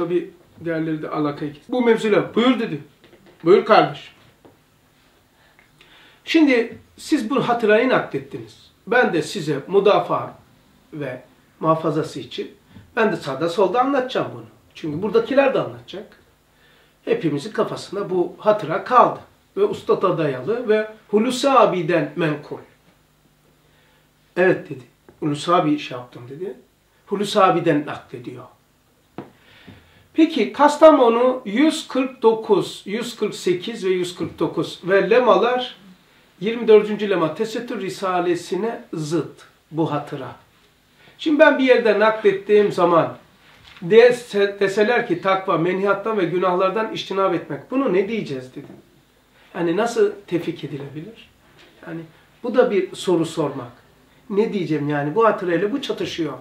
tabi değerleri de alakaya gitti. Bu mevzuyla buyur dedi. Buyur kardeş. Şimdi siz bu hatırayı naklettiniz. Ben de size müdafaa ve muhafazası için ben de sağda solda anlatacağım bunu. Çünkü buradakiler de anlatacak. Hepimizin kafasında bu hatıra kaldı. Ve ustada dayalı ve Hulusi abiden menkul. Evet dedi. Hulusi abi iş yaptım dedi. Hulusi abiden naklediyor. Peki Kastamonu 149, 148 ve 149 ve lemalar 24. lema Tesettür Risalesine zıt bu hatıra. Şimdi ben bir yerde naklettiğim zaman dese, deseler ki takva, menhiattan ve günahlardan iştinab etmek. Bunu ne diyeceğiz dedim. Yani nasıl tefik edilebilir? Yani bu da bir soru sormak. Ne diyeceğim yani bu hatırayla bu çatışıyor.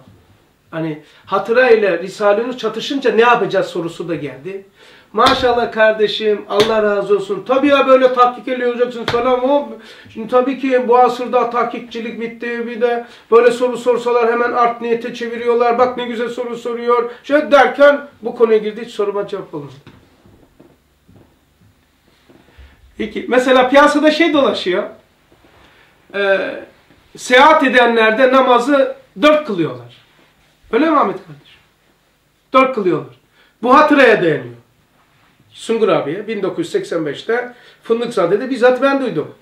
Hani hatıra ile Risale-i çatışınca ne yapacağız sorusu da geldi. Maşallah kardeşim Allah razı olsun. Tabii ya böyle tahkik ediyorsun falan. O, şimdi tabii ki bu asırda tahkikçilik bitti. Bir de böyle soru sorsalar hemen art niyete çeviriyorlar. Bak ne güzel soru soruyor. Şey derken bu konuya girdi hiç soruma cevap bulmadı. Peki mesela piyasada şey dolaşıyor. Ee, seyahat edenler de namazı dört kılıyorlar. Öyle mi Ahmet kardeşim? Dört kılıyorlar. Bu hatıraya dayanıyor. Sungur abiye 1985'te Fındıkzade'de bizzat ben duydum.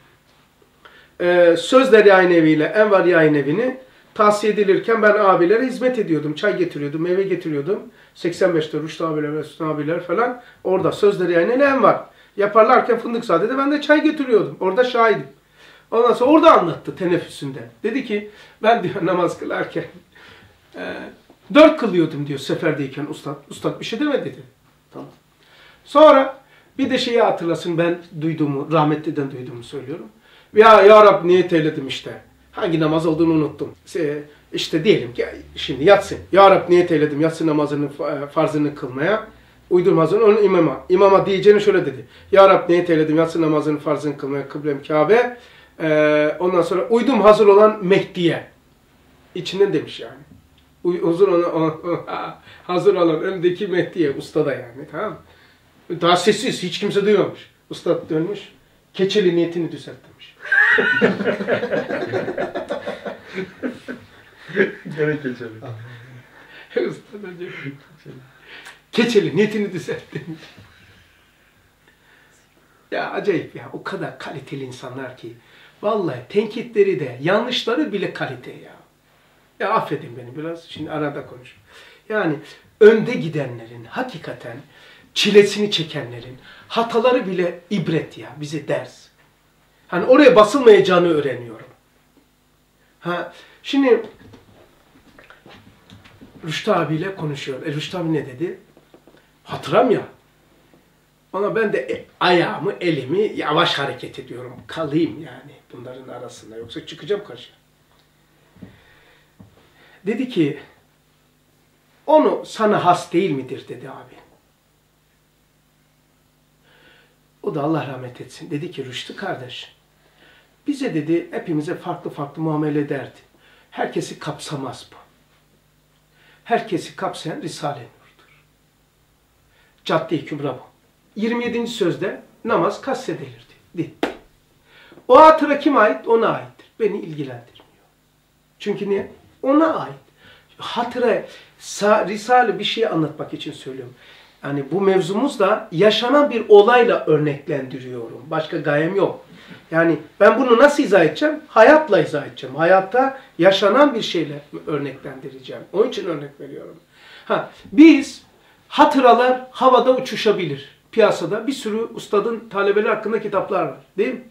Ee, Sözler Yayın Evi ile Envar Yayın Evi'ni tavsiye edilirken ben abilere hizmet ediyordum. Çay getiriyordum, meyve getiriyordum. 85'te Rüştü abiler, Mesut abiler falan orada Sözler Yayın Evi Envar. Yaparlarken Fındıkzade'de ben de çay getiriyordum. Orada şahidim. Ondan sonra orada anlattı teneffüsünde. Dedi ki ben diyor namaz kılarken dört kılıyordum diyor seferdeyken ustad. Ustad bir şey demedi dedi. Tamam. Sonra bir de şeyi hatırlasın ben duyduğumu, rahmetliden duyduğumu söylüyorum. Ya Ya Rab niyet eyledim işte. Hangi namaz olduğunu unuttum. İşte diyelim ki şimdi yatsın. Ya Rab niyet eyledim yatsı namazını farzını kılmaya. Uydurmazın onun imama. İmama diyeceğini şöyle dedi. Ya Rab niyet eyledim yatsı namazını farzını kılmaya kıblem Kabe. Ee, ondan sonra uydum hazır olan Mehdi'ye. İçinden demiş yani. Hazır olan, hazır olan öndeki Mehdi'ye, ustada yani tamam mı? Daha sessiz, hiç kimse duymamış. Ustad dönmüş, keçeli niyetini düzelt demiş. Gene keçeli. Ustad önce keçeli niyetini düzelt demiş. Ya acayip ya, o kadar kaliteli insanlar ki. Vallahi tenkitleri de, yanlışları bile kalite ya. Ya affedin beni biraz, şimdi arada konuş. Yani önde gidenlerin hakikaten çilesini çekenlerin hataları bile ibret ya, bize ders. Hani oraya basılmayacağını öğreniyorum. Ha, şimdi Rüştü abiyle konuşuyor. E, Rüştü abi ne dedi? Hatıram ya. Ona ben de e, ayağımı, elimi yavaş hareket ediyorum. Kalayım yani bunların arasında. Yoksa çıkacağım karşıya. Dedi ki, onu sana has değil midir dedi abi. O da Allah rahmet etsin. Dedi ki Rüştü kardeş, bize dedi hepimize farklı farklı muamele ederdi. Herkesi kapsamaz bu. Herkesi kapsayan Risale-i Nur'dur. Cadde-i Kübra bu. 27. sözde namaz kastedilirdi. O hatıra kime ait? Ona aittir. Beni ilgilendirmiyor. Çünkü niye? Ona ait. Hatıra, Risale bir şey anlatmak için söylüyorum. Yani bu mevzumuz da yaşanan bir olayla örneklendiriyorum. Başka gayem yok. Yani ben bunu nasıl izah edeceğim? Hayatla izah edeceğim. Hayatta yaşanan bir şeyle örneklendireceğim. Onun için örnek veriyorum. Ha, biz hatıralar havada uçuşabilir. Piyasada bir sürü ustadın talebeleri hakkında kitaplar var. Değil mi?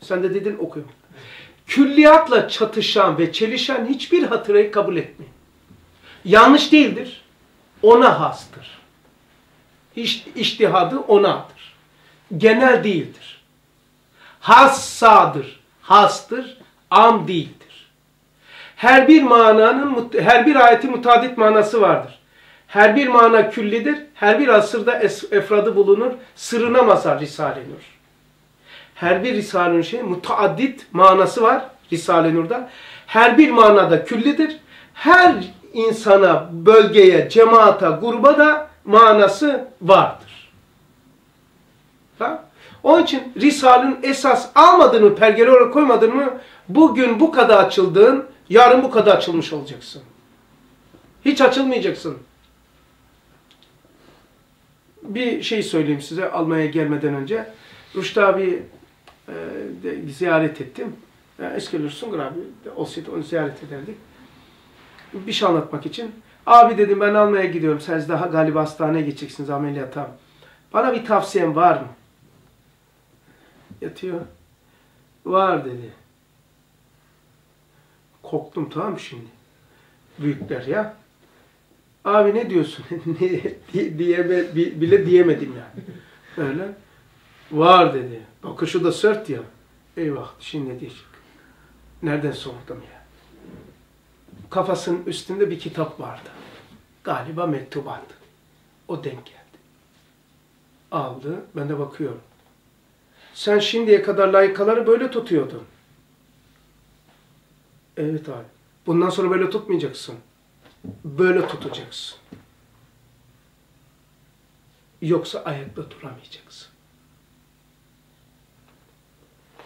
Sen de dedin okuyorum. Külliyatla çatışan ve çelişen hiçbir hatırayı kabul etmeyin. Yanlış değildir. Ona hastır. İş, iştihadı onadır. Genel değildir. Hassadır. Hastır. Am değildir. Her bir mananın, her bir ayetin mutadit manası vardır. Her bir mana küllidir. Her bir asırda efradı bulunur. Sırrına mazhar Risale-i Nur. Her bir Risale-i şey mutaaddit manası var Risale-i Nur'da. Her bir manada küllidir. Her insana, bölgeye, cemaata, gruba da manası vardır. Ha? Onun için Risale'nin esas almadığını, pergeli olarak koymadığını bugün bu kadar açıldığın, yarın bu kadar açılmış olacaksın. Hiç açılmayacaksın. Bir şey söyleyeyim size Almanya'ya gelmeden önce. Rüştü abi de, ziyaret ettim. Yani Eskiler Sungur abi olsaydı onu ziyaret ederdik. Bir şey anlatmak için. Abi dedim ben Almanya'ya gidiyorum. Siz daha galiba hastaneye geçeceksiniz ameliyata. Bana bir tavsiyen var mı? Yatıyor. Var dedi. Korktum tamam şimdi? Büyükler ya. Abi ne diyorsun? diye, diye, bile diyemedim yani. Öyle. Var dedi. Bakışı da sert ya. Eyvah şimdi ne diyecek? Nereden sordum ya? Kafasının üstünde bir kitap vardı. Galiba mektubat. O denk geldi. Aldı. Ben de bakıyorum. Sen şimdiye kadar layıkaları böyle tutuyordun. Evet abi. Bundan sonra böyle tutmayacaksın. Böyle tutacaksın. Yoksa ayakta duramayacaksın.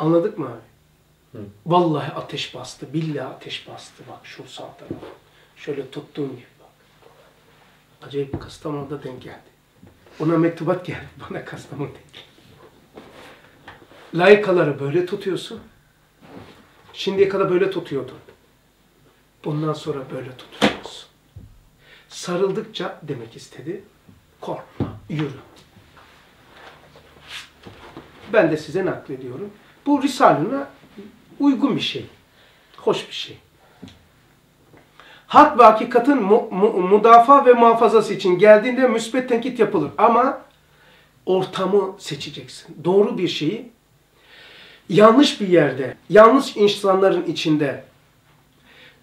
Anladık mı abi? Hı. Vallahi ateş bastı. Billahi ateş bastı. Bak şu sağ tarafa. Şöyle tuttuğum gibi bak. Acayip Kastamonu'da denk geldi. Ona mektubat geldi. Bana Kastamonu denk geldi. Layıkaları böyle tutuyorsun. Şimdiye kadar böyle tutuyordun. Bundan sonra böyle tutuyorsun. Sarıldıkça demek istedi. Korkma, yürü. Ben de size naklediyorum. Bu Risale'ne uygun bir şey. Hoş bir şey. Hak ve hakikatin mu, mu, mudafa ve muhafazası için geldiğinde müsbet tenkit yapılır. Ama ortamı seçeceksin. Doğru bir şeyi yanlış bir yerde, yanlış insanların içinde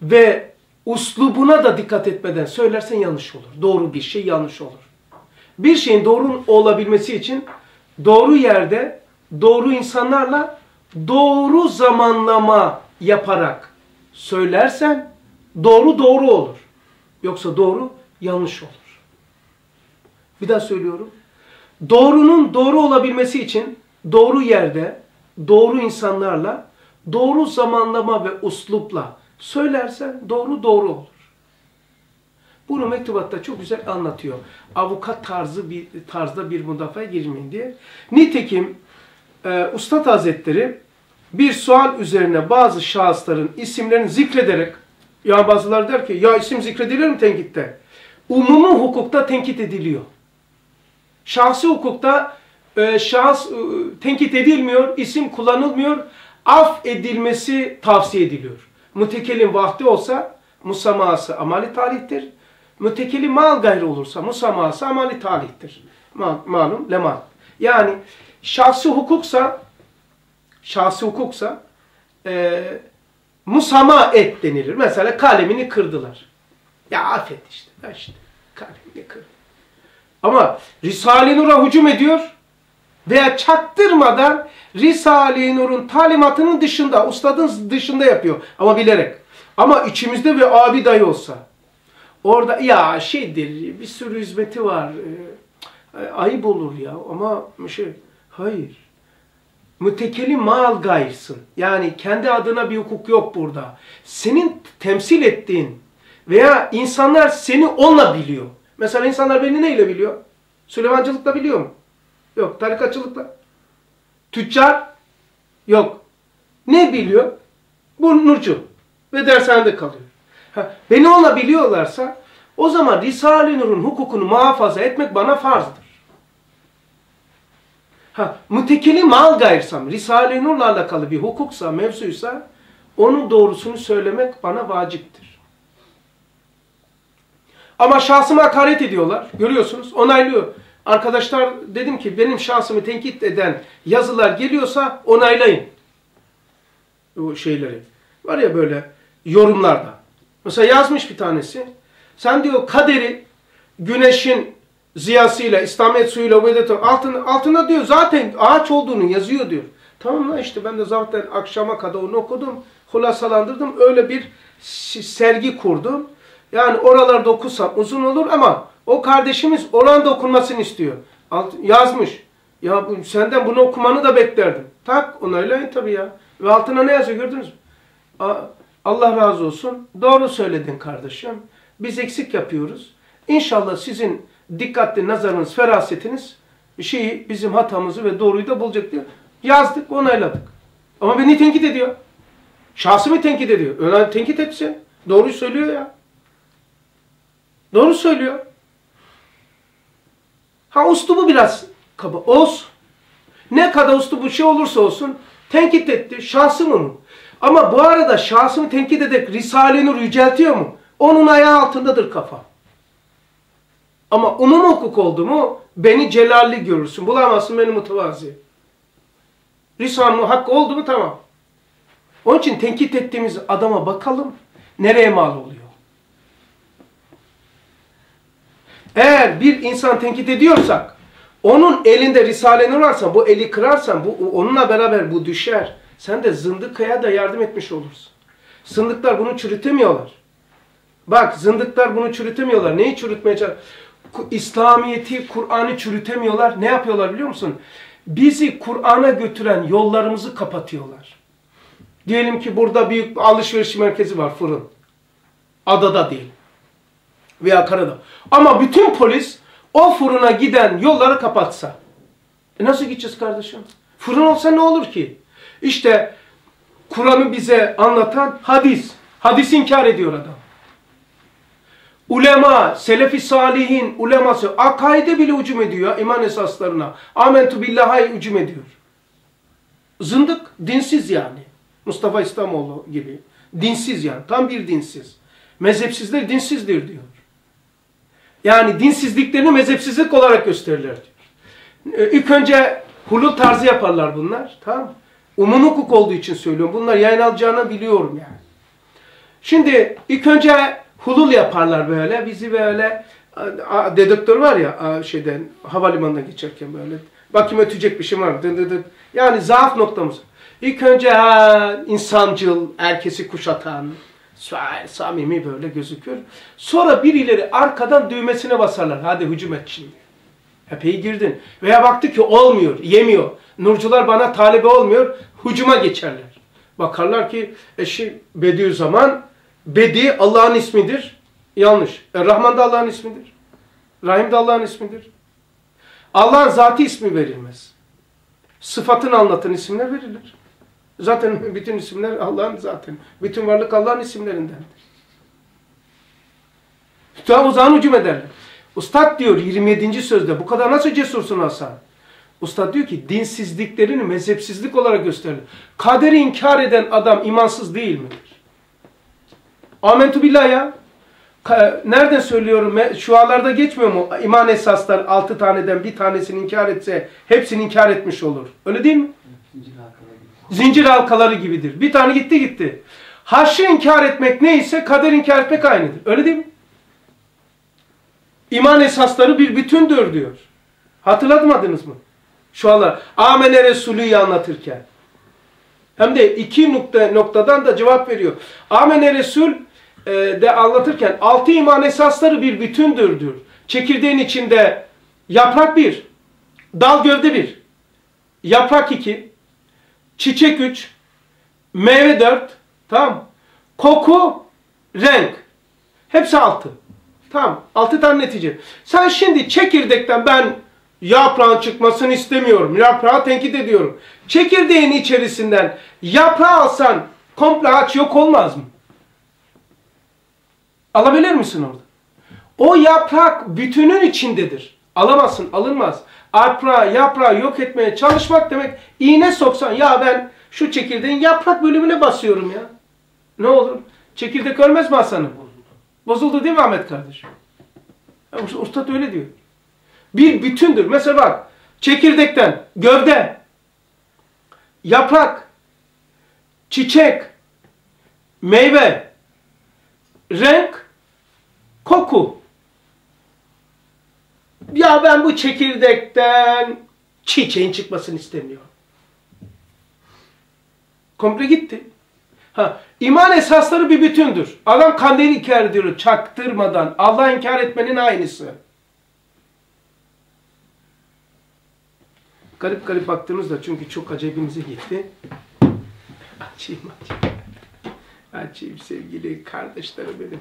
ve uslubuna da dikkat etmeden söylersen yanlış olur. Doğru bir şey yanlış olur. Bir şeyin doğru olabilmesi için doğru yerde, doğru insanlarla doğru zamanlama yaparak söylersen doğru doğru olur. Yoksa doğru yanlış olur. Bir daha söylüyorum. Doğrunun doğru olabilmesi için doğru yerde, doğru insanlarla, doğru zamanlama ve uslupla söylersen doğru doğru olur. Bunu mektubatta çok güzel anlatıyor. Avukat tarzı bir tarzda bir müdafaya girmeyin diye. Nitekim e, Ustad Hazretleri bir sual üzerine bazı şahısların isimlerini zikrederek ya bazıları der ki ya isim zikredilir mi tenkitte? Umumi hukukta tenkit ediliyor. Şahsi hukukta e, şahıs e, tenkit edilmiyor, isim kullanılmıyor, af edilmesi tavsiye ediliyor. Mütekellim vahdi olsa musaması amali talihtir. Mütekellim mal gayrı olursa musaması amali talihtir. Mal, malum lemal. Yani şahsi hukuksa şahsi hukuksa e, musama et denilir. Mesela kalemini kırdılar. Ya affet işte. işte kalemini kırdı. Ama Risale-i Nur'a hücum ediyor veya çaktırmadan Risale-i Nur'un talimatının dışında, ustadın dışında yapıyor. Ama bilerek. Ama içimizde bir abi dayı olsa orada ya şeydir bir sürü hizmeti var. E, ayıp olur ya ama şey hayır. Mütekeli mal gayrısın. Yani kendi adına bir hukuk yok burada. Senin temsil ettiğin veya insanlar seni onunla biliyor. Mesela insanlar beni neyle biliyor? Süleymancılıkla biliyor mu? Yok. Tarikatçılıkla. Tüccar? Yok. Ne biliyor? Bu Nurcu. Ve dershanede kalıyor. Ha, beni ona biliyorlarsa o zaman Risale-i Nur'un hukukunu muhafaza etmek bana farzdır. Ha, mütekeli mal gayrsam, Risale-i Nur'la alakalı bir hukuksa, mevzuysa onun doğrusunu söylemek bana vaciptir. Ama şahsıma hakaret ediyorlar. Görüyorsunuz. Onaylıyor. Arkadaşlar dedim ki benim şahsımı tenkit eden yazılar geliyorsa onaylayın. O şeyleri. Var ya böyle yorumlarda. Mesela yazmış bir tanesi. Sen diyor kaderi güneşin ziyasıyla, İslamiyet suyuyla, vedet altına, altına diyor zaten ağaç olduğunu yazıyor diyor. Tamam lan işte ben de zaten akşama kadar onu okudum, hulasalandırdım. Öyle bir sergi kurdum. Yani oralarda okusam uzun olur ama O kardeşimiz Oranda okunmasını istiyor. Alt, yazmış. Ya senden bunu okumanı da beklerdim. Tak onaylayın tabii ya. Ve altına ne yazıyor gördünüz mü? Allah razı olsun. Doğru söyledin kardeşim. Biz eksik yapıyoruz. İnşallah sizin dikkatli nazarınız, ferasetiniz şeyi bizim hatamızı ve doğruyu da bulacak diye yazdık, onayladık. Ama beni tenkit ediyor. Şahsımı tenkit ediyor. Öyle tenkit etsin. Doğruyu söylüyor ya. Doğru söylüyor. Ha ustubu biraz kaba. Olsun. Ne kadar ustubu şey olursa olsun tenkit etti. Şahsım onun. Ama bu arada şahsını tenkit ederek Risale-i Nur yüceltiyor mu? Onun ayağı altındadır kafa. Ama umum hukuk oldu mu beni celalli görürsün. Bulamazsın beni mütevazi. Risale-i hakkı oldu mu tamam. Onun için tenkit ettiğimiz adama bakalım nereye mal oluyor. Eğer bir insan tenkit ediyorsak onun elinde Risale-i Nur varsa bu eli kırarsan bu, onunla beraber bu düşer. Sen de zındıkaya da yardım etmiş olursun. Zındıklar bunu çürütemiyorlar. Bak zındıklar bunu çürütemiyorlar. Neyi çürütmeye çalışıyorlar? İslamiyeti, Kur'an'ı çürütemiyorlar. Ne yapıyorlar biliyor musun? Bizi Kur'an'a götüren yollarımızı kapatıyorlar. Diyelim ki burada bir alışveriş merkezi var, fırın. Adada değil. Veya karada. Ama bütün polis o fırına giden yolları kapatsa. E nasıl gideceğiz kardeşim? Fırın olsa ne olur ki? İşte Kur'an'ı bize anlatan hadis. Hadis inkar ediyor adam. Ulema, selefi salihin uleması akaide bile hücum ediyor iman esaslarına. Amentu billah'a hücum ediyor. Zındık, dinsiz yani. Mustafa İslamoğlu gibi. Dinsiz yani. Tam bir dinsiz. Mezhepsizler dinsizdir diyor. Yani dinsizliklerini mezhepsizlik olarak gösterirler diyor. Ee, ilk önce hulul tarzı yaparlar bunlar. Tamam Umum hukuk olduğu için söylüyorum. Bunlar yayın alacağını biliyorum yani. Şimdi ilk önce hulul yaparlar böyle. Bizi böyle dedektör var ya şeyden havalimanına geçerken böyle. Bakayım ötecek bir şey var. Dı dı dı. Yani zaaf noktamız. İlk önce ha, insancıl, erkesi kuşatan, samimi böyle gözükür. Sonra birileri arkadan düğmesine basarlar. Hadi hücum et şimdi. Epey girdin. Veya baktı ki olmuyor, yemiyor. Nurcular bana talibe olmuyor, hücuma geçerler. Bakarlar ki eşi Bediüzzaman, Bedi Allah'ın ismidir. Yanlış. E, Rahman da Allah'ın ismidir. Rahim de Allah'ın ismidir. Allah'ın zati ismi verilmez. Sıfatını anlatan isimler verilir. Zaten bütün isimler Allah'ın zaten. Bütün varlık Allah'ın isimlerindendir. Tamam o zaman hücum ederler. Ustad diyor 27. sözde bu kadar nasıl cesursun Hasan? Ustad diyor ki dinsizliklerini mezhepsizlik olarak gösterir. Kaderi inkar eden adam imansız değil midir? Amentu billah ya. Nereden söylüyorum? Şualarda geçmiyor mu? İman esaslar altı taneden bir tanesini inkar etse hepsini inkar etmiş olur. Öyle değil mi? Zincir halkaları gibidir. Bir tane gitti gitti. Haşrı inkar etmek neyse kader inkar etmek aynıdır. Öyle değil mi? İman esasları bir bütündür diyor. Hatırlatmadınız mı? Şu anda Amene Resulü'yü anlatırken. Hem de iki nokta, noktadan da cevap veriyor. Amene Resul e, de anlatırken altı iman esasları bir bütündür diyor. Çekirdeğin içinde yaprak bir, dal gövde bir, yaprak iki, çiçek üç, meyve dört, tamam Koku, renk. Hepsi altı. Tamam. Altı tane netice. Sen şimdi çekirdekten ben yaprağın çıkmasını istemiyorum. Yaprağı tenkit ediyorum. Çekirdeğin içerisinden yaprağı alsan komple ağaç yok olmaz mı? Alabilir misin orada? O yaprak bütünün içindedir. Alamazsın, alınmaz. Yaprağı, yaprağı yok etmeye çalışmak demek iğne soksan ya ben şu çekirdeğin yaprak bölümüne basıyorum ya. Ne olur? Çekirdek ölmez mi Hasan'ım? Bozuldu değil mi Ahmet kardeşim? Ustad öyle diyor. Bir bütündür. Mesela bak çekirdekten gövde, yaprak, çiçek, meyve, renk, Koku. Ya ben bu çekirdekten çiçeğin çıkmasını istemiyorum. Komple gitti. Ha, iman esasları bir bütündür. Adam kandil inkar er ediyor çaktırmadan. Allah inkar etmenin aynısı. Garip garip baktığımızda çünkü çok acayibimize gitti. Açayım açayım. Açayım sevgili kardeşlerim benim.